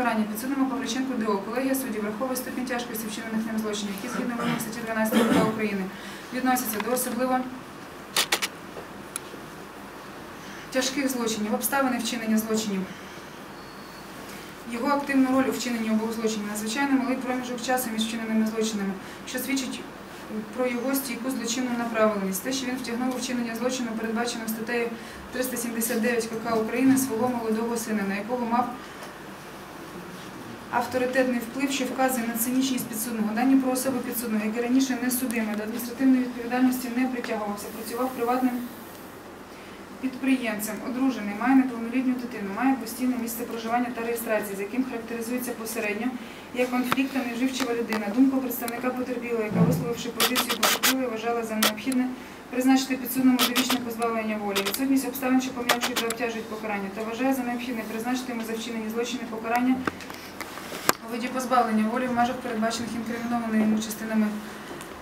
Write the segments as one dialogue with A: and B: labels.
A: Покарання підсудному Павліченку ДО колегія суддів враховує ступінь тяжкості вчинених ним злочинів, які згідно вимог статті 12 КП України відносяться до особливо тяжких злочинів, обставини вчинення злочинів, його активну роль у вчиненні обох злочинів, надзвичайно малий проміжок часу між вчиненими злочинами, що свідчить про його стійку злочинну направленість. Те, що він втягнув у вчинення злочину, передбачено статтею 379 КК України свого молодого сина, на якого мав авторитетний вплив, що вказує на цинічність підсудного. Дані про особи підсудного, який раніше не судимий, до адміністративної відповідальності не притягувався, працював приватним підприємцем, одружений, має неповнолітню дитину, має постійне місце проживання та реєстрації, з яким характеризується посередньо як конфлікт та невживчива людина. Думку представника потерпілої, яка висловивши позицію потерпілої, вважала за необхідне призначити підсудному довічне позбавлення волі, відсутність обставин, що пом'якшують та обтяжують покарання, та вважає за необхідне призначити йому за вчинені злочини покарання виді позбавлення волі в межах передбачених інкримінованими частинами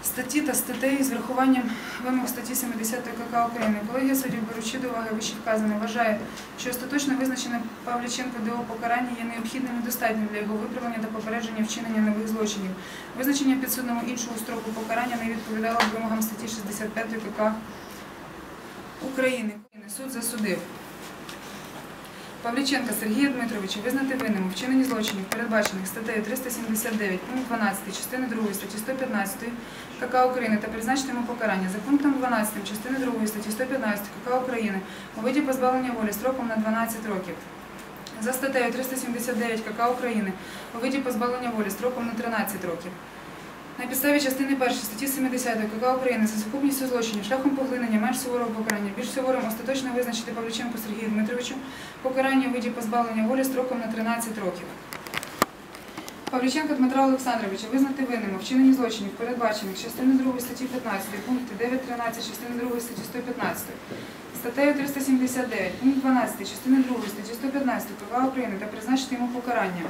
A: статті та статей з врахуванням вимог статті 70 КК України. Колегія суддів, беручи до уваги вище вказане, вважає, що остаточно визначене Павліченко ДО покарання є необхідним і достатнім для його виправлення та попередження вчинення нових злочинів. Визначення підсудному іншого строку покарання не відповідало вимогам статті 65 КК України. Суд засудив. Павліченка Сергія Дмитровича визнати винним у вчиненні злочинів, передбачених статтею 379, пункт 12, частини 2 статті 115 КК України та призначити йому покарання за пунктом 12 частини 2 статті 115 КК України у виді позбавлення волі строком на 12 років. За статтею 379 КК України у виді позбавлення волі строком на 13 років. На підставі частини 1 статті 70 КК України за сукупністю злочинів шляхом поглинення менш суворого покарання більш суворим остаточно визначити Павліченку Сергію Дмитровичу покарання у виді позбавлення волі строком на 13 років. Павліченка Дмитра Олександровича визнати винним у вчиненні злочинів, передбачених частиною 2 статті 15, пункти 9-13, частини 2 статті 115, статтею 379, пункт 12, частини 2 статті 115 КК України та призначити йому покарання.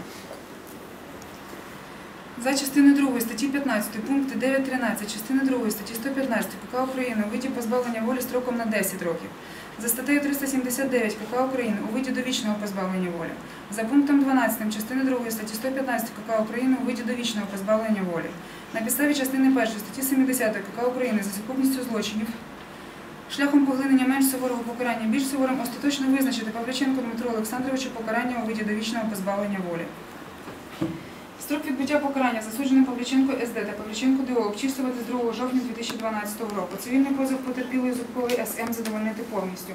A: За частиною 2 статті 15, пункти 9.13, частини 2 статті 115 КК України у виді позбавлення волі строком на 10 років. За статтею 379 КК України у виді довічного позбавлення волі. За пунктом 12 частини 2 статті 115 КК України у виді довічного позбавлення волі. На підставі частини 1 статті 70 КК України за сукупністю злочинів шляхом поглинення менш суворого покарання більш суворим остаточно визначити Павляченко Дмитру Олександровичу покарання у виді довічного позбавлення волі. Строк відбуття покарання засудженим Павліченко СД та Павліченко ДО обчислювати з 2 жовтня 2012 року. Цивільний позов потерпілої Зубкової СМ задовольнити повністю.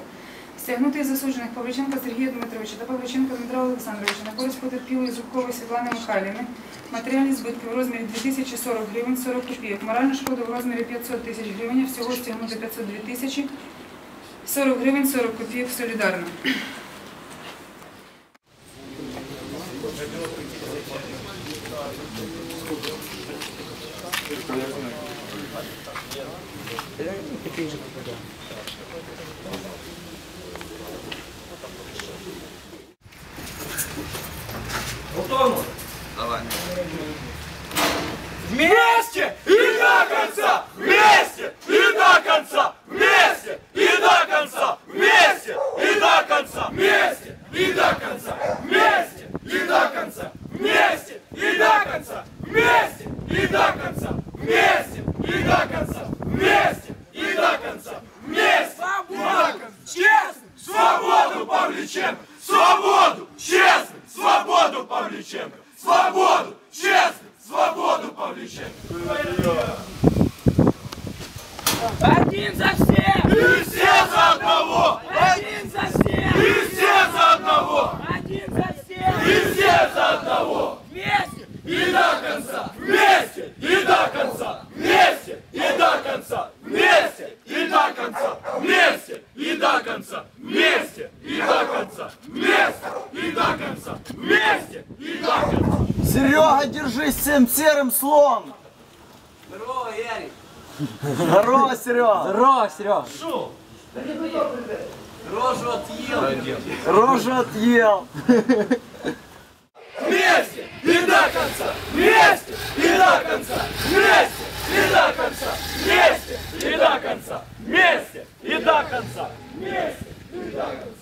A: Стягнути із засуджених Павліченка Сергія Дмитровича та Павліченка Дмитра Олександровича на користь потерпілої Зубкової Світлани Михайлівни матеріальні збитки в розмірі 2040 гривень 40 копійок, моральну шкоду в розмірі 500 тисяч гривень, всього стягнути 502 тисячі 40 гривень 40 копійок солідарно.
B: Готово?
C: Давай.
B: Вместе и до конца! Вместе и до конца! Вместе и до конца! Вместе и до конца! Вместе и до конца! Вместе и до конца! Вместе и до конца! Вместе и до конца! Вместе и до конца! Вместе и до конца! Вместе! Свободу! Честно! Свободу, Павличенко! Свободу! Честно! Свободу, Павличенко! Свободу! Честно! Свободу, Павличенко!
D: Один за всех!
B: И все за одного!
D: Один за всех!
B: И все за одного!
D: Один за всех!
B: И все за одного!
D: Вместе!
B: И до конца! Вместе! И до конца! Вместе! И до конца! Вместе! И до конца! Вместе! И до конца! Вместе! И до конца! Вместе! И до конца! Вместе! И до конца!
E: Серега, держись всем серым слон!
D: Здорово, Ярик!
E: Здорово, Серега!
F: Здорово, Серега.
D: Рожу отъел!
E: Рожу отъел!
B: Вместе и до конца! Вместе и до конца! Вместе и до конца! Вместе и до конца! Вместе и до конца! Вместе и до конца!